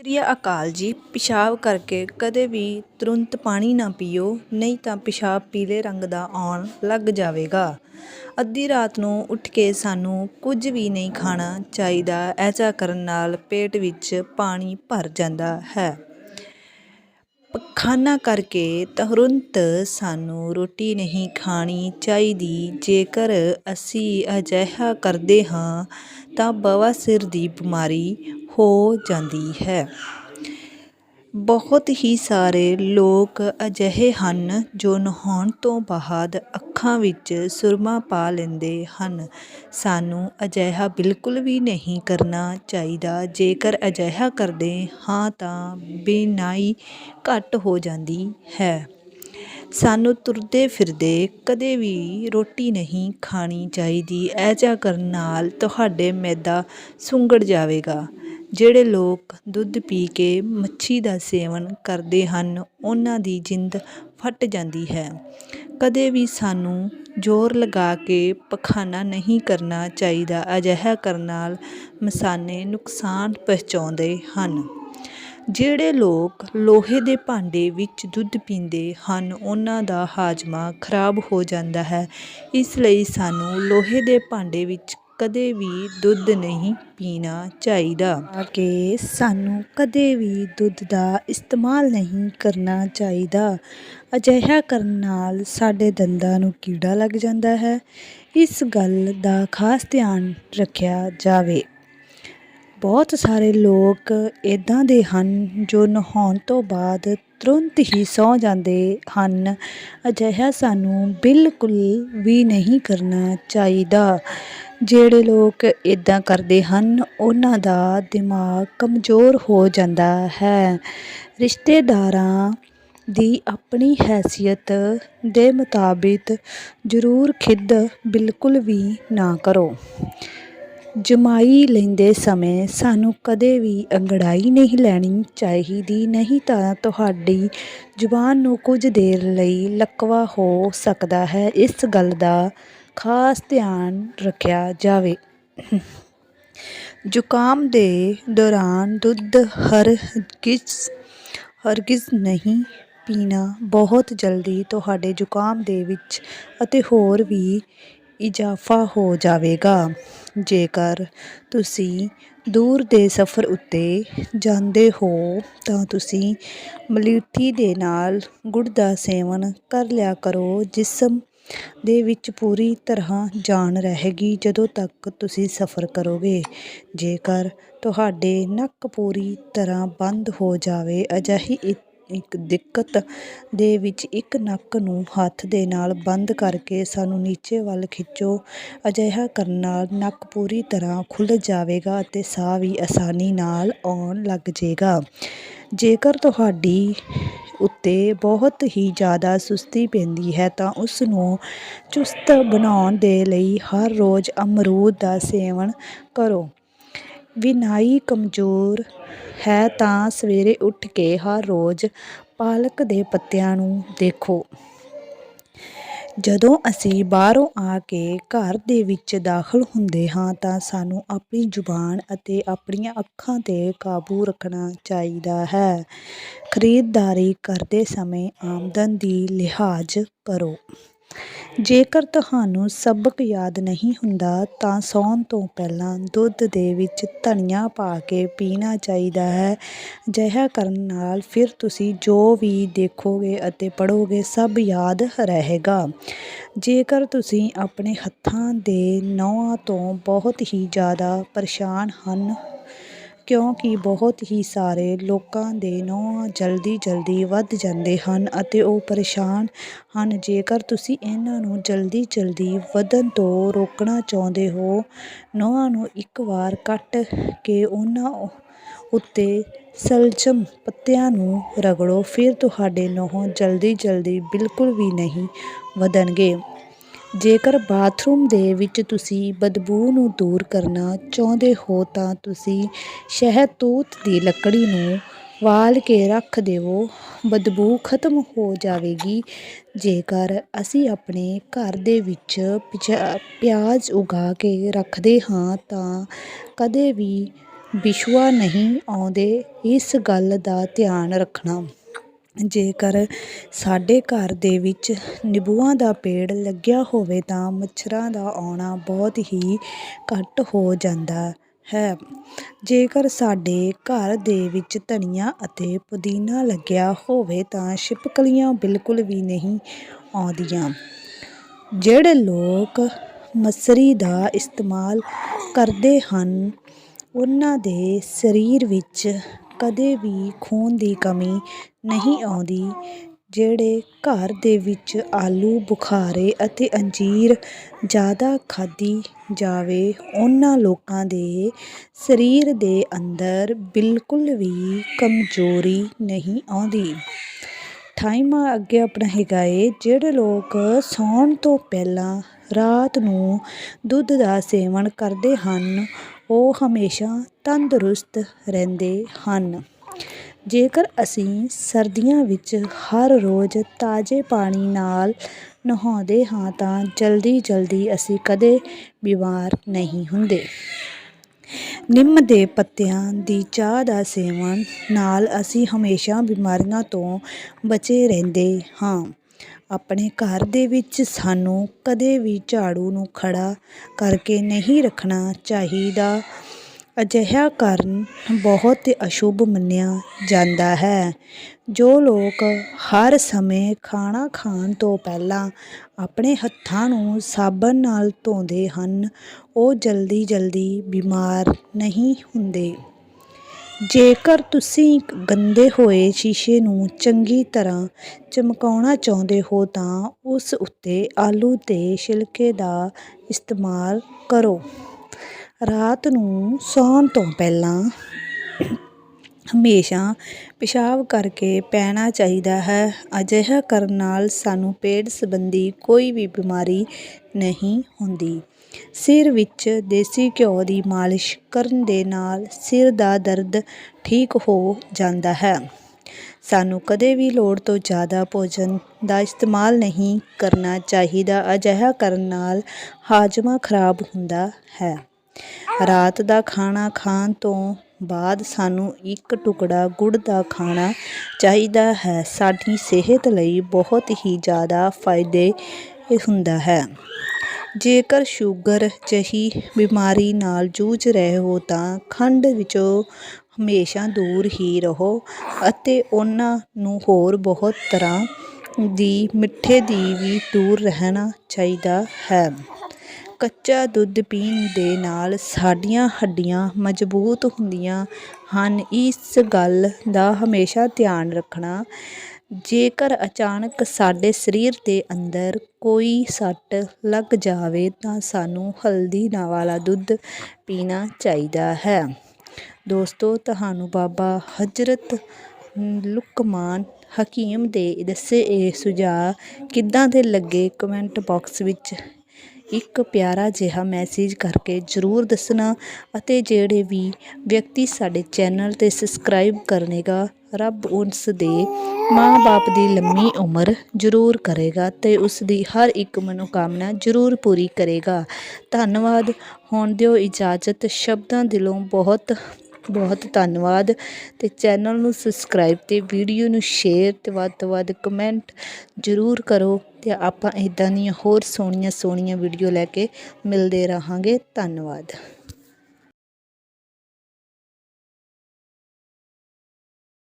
ਸ੍ਰੀ ਅਕਾਲ ਜੀ। ਪਿਸ਼ਾਬ ਕਰਕੇ ਕਦੇ ਵੀ ਤੁਰੰਤ ਪਾਣੀ ਨਾ ਪੀਓ, ਨਹੀਂ ਤਾਂ ਪਿਸ਼ਾਬ ਪੀਲੇ ਰੰਗ ਦਾ ਆਉਣ ਲੱਗ ਜਾਵੇਗਾ। ਅੱਧੀ ਰਾਤ ਨੂੰ ਉੱਠ ਕੇ ਸਾਨੂੰ ਕੁਝ ਵੀ ਨਹੀਂ ਖਾਣਾ ਚਾਹੀਦਾ। ਐਸਾ ਕਰਨ ਨਾਲ ਪੇਟ ਵਿੱਚ ਪਾਣੀ ਭਰ ਜਾਂਦਾ ਹੈ। ਪਖਾਨਾ ਕਰਕੇ ਤੁਰੰਤ ਸਾਨੂੰ ਰੋਟੀ ਨਹੀਂ ਖਾਣੀ ਚਾਹੀਦੀ। ਜੇਕਰ ਅਸੀਂ ਅਜਿਹਾ ਕਰਦੇ ਹਾਂ ਤਾਂ ਬਵਾਸੀਰ ਦੀ ਬਿਮਾਰੀ ਹੋ ਜਾਂਦੀ ਹੈ। ਬਹੁਤ ਹੀ ਸਾਰੇ ਲੋਕ ਅਜਿਹੇ ਹਨ ਜੋ ਨਹਾਉਣ ਤੋਂ ਬਾਅਦ ਅੱਖਾਂ ਵਿੱਚ ਸੁਰਮਾ ਪਾ ਲੈਂਦੇ ਹਨ। ਸਾਨੂੰ ਅਜਿਹਾ ਬਿਲਕੁਲ ਵੀ ਨਹੀਂ ਕਰਨਾ ਚਾਹੀਦਾ। ਜੇਕਰ ਅਜਿਹਾ ਕਰਦੇ ਹਾਂ ਤਾਂ ਬੀਨਾਈ ਘੱਟ ਹੋ ਜਾਂਦੀ ਹੈ। ਸਾਨੂੰ ਤੁਰਦੇ ਫਿਰਦੇ ਕਦੇ ਵੀ ਰੋਟੀ ਨਹੀਂ ਖਾਣੀ ਚਾਹੀਦੀ। ਐਜਾ ਕਰਨ ਨਾਲ ਤੁਹਾਡੇ ਮੈਦਾ ਸੁੰਗੜ ਜਾਵੇਗਾ। ਜਿਹੜੇ ਲੋਕ ਦੁੱਧ ਪੀ ਕੇ ਮੱਛੀ ਦਾ ਸੇਵਨ ਕਰਦੇ ਹਨ, ਉਹਨਾਂ ਦੀ ਜਿੰਦ ਫਟ ਜਾਂਦੀ ਹੈ। ਕਦੇ ਵੀ ਸਾਨੂੰ ਜ਼ੋਰ ਲਗਾ ਕੇ ਪਖਾਨਾ ਨਹੀਂ ਕਰਨਾ ਚਾਹੀਦਾ, ਅਜਿਹਾ ਕਰਨ ਨਾਲ ਮਸਾਨੇ ਨੁਕਸਾਨ ਪਹੁੰਚਾਉਂਦੇ ਹਨ। ਜਿਹੜੇ ਲੋਕ ਲੋਹੇ ਦੇ ਭਾਂਡੇ ਵਿੱਚ ਦੁੱਧ ਪੀਂਦੇ ਹਨ, ਉਹਨਾਂ ਦਾ ਹਾਜ਼ਮਾ ਖਰਾਬ ਹੋ ਜਾਂਦਾ ਹੈ। ਇਸ ਲਈ ਸਾਨੂੰ ਲੋਹੇ ਦੇ ਭਾਂਡੇ ਵਿੱਚ ਕਦੇ ਵੀ ਦੁੱਧ ਨਹੀਂ ਪੀਣਾ ਚਾਹੀਦਾ। ਕਿ ਸਾਨੂੰ ਕਦੇ ਵੀ ਦੁੱਧ ਦਾ ਇਸਤੇਮਾਲ ਨਹੀਂ ਕਰਨਾ ਚਾਹੀਦਾ। ਅਜਿਹਾ ਕਰਨ ਨਾਲ ਸਾਡੇ ਦੰਦਾਂ ਨੂੰ ਕੀੜਾ ਲੱਗ ਜਾਂਦਾ ਹੈ। ਇਸ ਗੱਲ ਦਾ ਖਾਸ ਧਿਆਨ ਰੱਖਿਆ ਜਾਵੇ। ਬਹੁਤ ਸਾਰੇ ਲੋਕ ਇੱਦਾਂ ਦੇ ਹਨ ਜੋ ਨਹਾਉਣ ਤੋਂ ਬਾਅਦ ਤੁਰੰਤ ਹੀ ਸੌ ਜਾਂਦੇ ਹਨ। ਅਜਿਹਾ ਸਾਨੂੰ ਬਿਲਕੁਲ ਵੀ ਨਹੀਂ ਕਰਨਾ ਚਾਹੀਦਾ। ਜਿਹੜੇ ਲੋਕ ਇੱਦਾਂ ਕਰਦੇ ਹਨ, ਉਹਨਾਂ ਦਾ ਦਿਮਾਗ ਕਮਜ਼ੋਰ ਹੋ ਜਾਂਦਾ ਹੈ। ਰਿਸ਼ਤੇਦਾਰਾਂ ਦੀ ਆਪਣੀ ਹੈਸੀਅਤ ਦੇ ਮੁਤਾਬਿਕ ਜ਼ਰੂਰ ਖਿੱਦ ਬਿਲਕੁਲ ਵੀ ਨਾ ਕਰੋ। ਜਮਾਈ ਲੈਂਦੇ ਸਮੇਂ ਸਾਨੂੰ ਕਦੇ ਵੀ ਅੰਗੜਾਈ ਨਹੀਂ ਲੈਣੀ ਚਾਹੀਦੀ, ਨਹੀਂ ਤਾਂ ਤੁਹਾਡੀ ਜ਼ੁਬਾਨ ਨੂੰ ਕੁਝ ਦੇਰ ਲਈ ਲਕਵਾ ਹੋ ਸਕਦਾ ਹੈ। ਇਸ ਗੱਲ ਦਾ ਖਾਸ ਧਿਆਨ ਰੱਖਿਆ ਜਾਵੇ। ਜ਼ੁਕਾਮ ਦੇ ਦੌਰਾਨ ਦੁੱਧ ਹਰਗਿਜ਼ ਹਰਗਿਜ਼ ਨਹੀਂ ਪੀਣਾ ਬਹੁਤ ਜਲਦੀ ਤੁਹਾਡੇ ਜ਼ੁਕਾਮ ਦੇ ਵਿੱਚ ਅਤੇ ਹੋਰ ਵੀ ਇਜ਼ਾਫਾ ਹੋ ਜਾਵੇਗਾ। ਜੇਕਰ ਤੁਸੀਂ ਦੂਰ ਦੇ ਸਫ਼ਰ ਉੱਤੇ ਜਾਂਦੇ ਹੋ, ਤਾਂ ਤੁਸੀਂ ਮਲੀਠੀ ਦੇ ਨਾਲ ਗੁੜ ਦਾ ਸੇਵਨ ਕਰ ਲਿਆ ਕਰੋ। ਜਿਸਮ ਦੇ ਵਿੱਚ ਪੂਰੀ ਤਰ੍ਹਾਂ ਜਾਨ ਰਹੇਗੀ ਜਦੋਂ ਤੱਕ ਤੁਸੀਂ ਸਫ਼ਰ ਕਰੋਗੇ। ਜੇਕਰ ਤੁਹਾਡੇ ਨੱਕ ਪੂਰੀ ਤਰ੍ਹਾਂ ਬੰਦ ਹੋ ਜਾਵੇ, ਅਜਿਹੀ ਇੱਕ ਦਿੱਕਤ ਦੇ ਵਿੱਚ ਇੱਕ ਨੱਕ ਨੂੰ ਹੱਥ ਦੇ ਨਾਲ ਬੰਦ ਕਰਕੇ ਸਾਨੂੰ ਨੀਚੇ ਵੱਲ ਖਿੱਚੋ। ਅਜਿਹਾ ਕਰਨ ਨਾਲ ਨੱਕ ਪੂਰੀ ਤਰ੍ਹਾਂ ਖੁੱਲ੍ਹ ਜਾਵੇਗਾ ਅਤੇ ਸਾਹ ਵੀ ਆਸਾਨੀ ਨਾਲ ਆਉਣ ਲੱਗ ਜਾਏਗਾ ਜੇਕਰ ਤੁਹਾਡੀ ਉੱਤੇ ਬਹੁਤ ਹੀ ਜ਼ਿਆਦਾ ਸੁਸਤੀ ਪੈਂਦੀ ਹੈ ਤਾਂ ਉਸ ਨੂੰ ਚੁਸਤ ਬਣਾਉਣ ਦੇ ਲਈ ਹਰ ਰੋਜ਼ ਅਮਰੂਦ ਦਾ ਸੇਵਨ ਕਰੋ। ਵਿਨਾਈ ਕਮਜ਼ੋਰ ਹੈ ਤਾਂ ਸਵੇਰੇ ਉੱਠ ਕੇ ਹਰ ਰੋਜ਼ ਪਾਲਕ ਦੇ ਪੱਤਿਆਂ ਨੂੰ ਦੇਖੋ। ਜਦੋਂ ਅਸੀਂ ਬਾਹਰੋਂ ਆ ਕੇ ਘਰ ਦੇ ਵਿੱਚ ਦਾਖਲ ਹੁੰਦੇ ਹਾਂ ਤਾਂ ਸਾਨੂੰ ਆਪਣੀ ਜ਼ੁਬਾਨ ਅਤੇ ਆਪਣੀਆਂ ਅੱਖਾਂ 'ਤੇ ਕਾਬੂ ਰੱਖਣਾ ਚਾਹੀਦਾ ਹੈ। ਖਰੀਦਦਾਰੀ ਕਰਦੇ ਸਮੇਂ ਆਮਦਨ ਦੀ ਲਿਹਾਜ਼ ਕਰੋ। ਜੇਕਰ ਤੁਹਾਨੂੰ ਸਬਕ ਯਾਦ ਨਹੀਂ ਹੁੰਦਾ, ਤਾਂ ਸੌਣ ਤੋਂ ਪਹਿਲਾਂ ਦੁੱਧ ਦੇ ਵਿੱਚ ਧਨੀਆ ਪਾ ਕੇ ਪੀਣਾ ਚਾਹੀਦਾ ਹੈ। ਅਜਿਹਾ ਕਰਨ ਨਾਲ ਫਿਰ ਤੁਸੀਂ ਜੋ ਵੀ ਦੇਖੋਗੇ ਅਤੇ ਪੜ੍ਹੋਗੇ, ਸਭ ਯਾਦ ਰਹੇਗਾ। ਜੇਕਰ ਤੁਸੀਂ ਆਪਣੇ ਹੱਥਾਂ ਦੇ ਨਹੁੰਆਂ ਤੋਂ ਬਹੁਤ ਹੀ ਜ਼ਿਆਦਾ ਪਰੇਸ਼ਾਨ ਹਨ ਕਿਉਂਕਿ ਬਹੁਤ ਹੀ ਸਾਰੇ ਲੋਕਾਂ ਦੇ ਨਹੁੰ ਜਲਦੀ ਜਲਦੀ ਵੱਧ ਜਾਂਦੇ ਹਨ ਅਤੇ ਉਹ ਪਰੇਸ਼ਾਨ ਹਨ। ਜੇਕਰ ਤੁਸੀਂ ਇਹਨਾਂ ਨੂੰ ਜਲਦੀ ਜਲਦੀ ਵਧਣ ਤੋਂ ਰੋਕਣਾ ਚਾਹੁੰਦੇ ਹੋ, ਨਹੁੰਆਂ ਨੂੰ ਇੱਕ ਵਾਰ ਕੱਟ ਕੇ ਉਹਨਾਂ ਉੱਤੇ ਸਲਜਮ ਪੱਤਿਆਂ ਨੂੰ ਰਗੜੋ, ਫਿਰ ਤੁਹਾਡੇ ਨਹੁੰ ਜਲਦੀ ਜਲਦੀ ਬਿਲਕੁਲ ਵੀ ਨਹੀਂ ਵਧਣਗੇ। ਜੇਕਰ ਬਾਥਰੂਮ ਦੇ ਵਿੱਚ ਤੁਸੀਂ ਬਦਬੂ ਨੂੰ ਦੂਰ ਕਰਨਾ ਚਾਹੁੰਦੇ ਹੋ ਤਾਂ ਤੁਸੀਂ ਸ਼ਹਿਤੂਤ ਦੀ ਲੱਕੜੀ ਨੂੰ ਵਾਲ ਕੇ ਰੱਖ ਦੇਵੋ। ਬਦਬੂ ਖਤਮ ਹੋ ਜਾਵੇਗੀ। ਜੇਕਰ ਅਸੀਂ ਆਪਣੇ ਘਰ ਦੇ ਵਿੱਚ ਪਿਆਜ਼ ਉਗਾ ਕੇ ਰੱਖਦੇ ਹਾਂ ਤਾਂ ਕਦੇ ਵੀ ਵਿਛੂਆ ਨਹੀਂ ਆਉਂਦੇ। ਇਸ ਗੱਲ ਦਾ ਧਿਆਨ ਰੱਖਣਾ। ਜੇਕਰ ਸਾਡੇ ਘਰ ਦੇ ਵਿੱਚ ਨਿੰਬੂਆਂ ਦਾ ਪੇੜ ਲੱਗਿਆ ਹੋਵੇ ਤਾਂ ਮੱਛਰਾਂ ਦਾ ਆਉਣਾ ਬਹੁਤ ਹੀ ਘੱਟ ਹੋ ਜਾਂਦਾ ਹੈ। ਜੇਕਰ ਸਾਡੇ ਘਰ ਦੇ ਵਿੱਚ ਧਨੀਆ ਅਤੇ ਪੁਦੀਨਾ ਲੱਗਿਆ ਹੋਵੇ ਤਾਂ ਛਿਪਕਲੀਆਂ ਬਿਲਕੁਲ ਵੀ ਨਹੀਂ ਆਉਂਦੀਆਂ। ਜਿਹੜੇ ਲੋਕ ਮਸਰੀ ਦਾ ਇਸਤੇਮਾਲ ਕਰਦੇ ਹਨ, ਉਹਨਾਂ ਦੇ ਸਰੀਰ ਵਿੱਚ ਕਦੇ ਵੀ ਖੂਨ ਦੀ ਕਮੀ ਨਹੀਂ ਆਉਂਦੀ ਜਿਹੜੇ ਘਰ ਦੇ ਵਿੱਚ ਆਲੂ ਬੁਖਾਰੇ ਅਤੇ ਅੰਜੀਰ ਜ਼ਿਆਦਾ ਖਾਧੀ ਜਾਵੇ ਉਹਨਾਂ ਲੋਕਾਂ ਦੇ ਸਰੀਰ ਦੇ ਅੰਦਰ ਬਿਲਕੁਲ ਵੀ ਕਮਜ਼ੋਰੀ ਨਹੀਂ ਆਉਂਦੀ। ਠਾਈਮਾ ਅੱਗੇ ਆਪਣਾ ਹੈਗਾ ਏ ਜਿਹੜੇ ਲੋਕ ਸੌਣ ਤੋਂ ਪਹਿਲਾਂ ਰਾਤ ਨੂੰ ਦੁੱਧ ਦਾ ਸੇਵਨ ਕਰਦੇ ਹਨ ਉਹ ਹਮੇਸ਼ਾ ਤੰਦਰੁਸਤ ਰਹਿੰਦੇ ਹਨ। ਜੇਕਰ ਅਸੀਂ ਸਰਦੀਆਂ ਵਿੱਚ ਹਰ ਰੋਜ਼ ਤਾਜ਼ੇ ਪਾਣੀ ਨਾਲ ਨਹਾਉਂਦੇ ਹਾਂ ਤਾਂ ਜਲਦੀ ਜਲਦੀ ਅਸੀਂ ਕਦੇ ਬਿਮਾਰ ਨਹੀਂ ਹੁੰਦੇ। ਨਿੰਮ ਦੇ ਪੱਤਿਆਂ ਦੀ ਚਾਹ ਦਾ ਸੇਵਨ ਨਾਲ ਅਸੀਂ ਹਮੇਸ਼ਾ ਬਿਮਾਰੀਆਂ ਤੋਂ ਬਚੇ ਰਹਿੰਦੇ ਹਾਂ। ਆਪਣੇ ਘਰ ਦੇ ਵਿੱਚ ਸਾਨੂੰ ਕਦੇ ਵੀ ਝਾੜੂ ਨੂੰ ਖੜਾ ਕਰਕੇ ਨਹੀਂ ਰੱਖਣਾ ਚਾਹੀਦਾ। ਅਜਿਹਾ ਕਰਨ ਬਹੁਤ ਅਸ਼ੁਭ ਮੰਨਿਆ ਜਾਂਦਾ ਹੈ। ਜੋ ਲੋਕ ਹਰ ਸਮੇਂ ਖਾਣਾ ਖਾਣ ਤੋਂ ਪਹਿਲਾਂ ਆਪਣੇ ਹੱਥਾਂ ਨੂੰ ਸਾਬਣ ਨਾਲ ਧੋਂਦੇ ਹਨ, ਉਹ ਜਲਦੀ ਜਲਦੀ ਬਿਮਾਰ ਨਹੀਂ ਹੁੰਦੇ। ਜੇਕਰ ਤੁਸੀਂ ਗੰਦੇ ਹੋਏ ਸ਼ੀਸ਼ੇ ਨੂੰ ਚੰਗੀ ਤਰ੍ਹਾਂ ਚਮਕਾਉਣਾ ਚਾਹੁੰਦੇ ਹੋ ਤਾਂ ਉਸ ਉੱਤੇ ਆਲੂ ਦੇ ਛਿਲਕੇ ਦਾ ਇਸਤੇਮਾਲ ਕਰੋ। ਰਾਤ ਨੂੰ ਸੌਣ ਤੋਂ ਪਹਿਲਾਂ ਹਮੇਸ਼ਾ ਪਿਸ਼ਾਬ ਕਰਕੇ ਪੈਣਾ ਚਾਹੀਦਾ ਹੈ। ਅਜਿਹਾ ਕਰਨ ਨਾਲ ਸਾਨੂੰ ਪੇਟ ਸੰਬੰਧੀ ਕੋਈ ਵੀ ਬਿਮਾਰੀ ਨਹੀਂ ਹੁੰਦੀ। ਸਿਰ ਵਿੱਚ ਦੇਸੀ ਘਿਓ ਦੀ ਮਾਲਿਸ਼ ਕਰਨ ਦੇ ਨਾਲ ਸਿਰ ਦਾ ਦਰਦ ਠੀਕ ਹੋ ਜਾਂਦਾ ਹੈ। ਸਾਨੂੰ ਕਦੇ ਵੀ ਲੋੜ ਤੋਂ ਜ਼ਿਆਦਾ ਭੋਜਨ ਦਾ ਇਸਤੇਮਾਲ ਨਹੀਂ ਕਰਨਾ ਚਾਹੀਦਾ। ਅਜਿਹਾ ਕਰਨ ਨਾਲ ਹਾਜ਼ਮਾ ਖਰਾਬ ਹੁੰਦਾ ਹੈ। ਰਾਤ ਦਾ ਖਾਣਾ ਖਾਣ ਤੋਂ ਬਾਅਦ ਸਾਨੂੰ ਇੱਕ ਟੁਕੜਾ ਗੁੜ ਦਾ ਖਾਣਾ ਚਾਹੀਦਾ ਹੈ। ਸਾਡੀ ਸਿਹਤ ਲਈ ਬਹੁਤ ਹੀ ਜ਼ਿਆਦਾ ਫਾਇਦੇ ਹੁੰਦਾ ਹੈ। ਜੇਕਰ ਸ਼ੂਗਰ ਜਿਹੀ ਬਿਮਾਰੀ ਨਾਲ ਜੂਝ ਰਹੇ ਹੋ ਤਾਂ ਖੰਡ ਵਿੱਚੋਂ ਹਮੇਸ਼ਾ ਦੂਰ ਹੀ ਰਹੋ ਅਤੇ ਉਹਨਾਂ ਨੂੰ ਹੋਰ ਬਹੁਤ ਤਰ੍ਹਾਂ ਦੀ ਮਿੱਠੇ ਦੀ ਵੀ ਦੂਰ ਰਹਿਣਾ ਚਾਹੀਦਾ ਹੈ। ਕੱਚਾ ਦੁੱਧ ਪੀਣ ਦੇ ਨਾਲ ਸਾਡੀਆਂ ਹੱਡੀਆਂ ਮਜ਼ਬੂਤ ਹੁੰਦੀਆਂ ਹਨ। ਇਸ ਗੱਲ ਦਾ ਹਮੇਸ਼ਾ ਧਿਆਨ ਰੱਖਣਾ, ਜੇਕਰ ਅਚਾਨਕ ਸਾਡੇ ਸਰੀਰ ਦੇ ਅੰਦਰ ਕੋਈ ਸੱਟ ਲੱਗ ਜਾਵੇ ਤਾਂ ਸਾਨੂੰ ਹਲਦੀ ਨਾ ਵਾਲਾ ਦੁੱਧ ਪੀਣਾ ਚਾਹੀਦਾ ਹੈ। ਦੋਸਤੋ, ਤੁਹਾਨੂੰ ਬਾਬਾ ਹਜ਼ਰਤ ਲੁਕਮਾਨ ਹਕੀਮ ਦੇ ਦੱਸੇ ਇਹ ਸੁਝਾਅ ਕਿੱਦਾਂ ਦੇ ਲੱਗੇ? ਕਮੈਂਟ ਬਾਕਸ ਵਿੱਚ ਇੱਕ ਪਿਆਰਾ ਜਿਹਾ ਮੈਸੇਜ ਕਰਕੇ ਜ਼ਰੂਰ ਦੱਸਣਾ ਅਤੇ ਜਿਹੜੇ ਵੀ ਵਿਅਕਤੀ ਸਾਡੇ ਚੈਨਲ 'ਤੇ ਸਬਸਕ੍ਰਾਈਬ ਕਰਨੇਗਾ, ਰੱਬ ਉਸ ਦੇ ਮਾਂ-ਬਾਪ ਦੀ ਲੰਮੀ ਉਮਰ ਜ਼ਰੂਰ ਕਰੇਗਾ ਤੇ ਉਸ ਦੀ ਹਰ ਇੱਕ ਮਨੋਕਾਮਨਾ ਜ਼ਰੂਰ ਪੂਰੀ ਕਰੇਗਾ। ਧੰਨਵਾਦ। ਹੁਣ ਦਿਓ ਇਜਾਜ਼ਤ। ਸ਼ਬਦਾਂ ਦਿਲੋਂ ਬਹੁਤ ਬਹੁਤ ਧੰਨਵਾਦ ਤੇ ਚੈਨਲ ਨੂੰ ਸਬਸਕ੍ਰਾਈਬ ਤੇ ਵੀਡੀਓ ਨੂੰ ਸ਼ੇਅਰ ਤੇ ਵੱਧ ਤੋਂ ਵੱਧ ਕਮੈਂਟ ਜ਼ਰੂਰ ਕਰੋ ਤੇ ਆਪਾਂ ਇਦਾਂ ਦੀਆਂ ਹੋਰ ਸੋਹਣੀਆਂ ਸੋਹਣੀਆਂ ਵੀਡੀਓ ਲੈ ਕੇ ਮਿਲਦੇ ਰਹਾਂਗੇ। ਧੰਨਵਾਦ।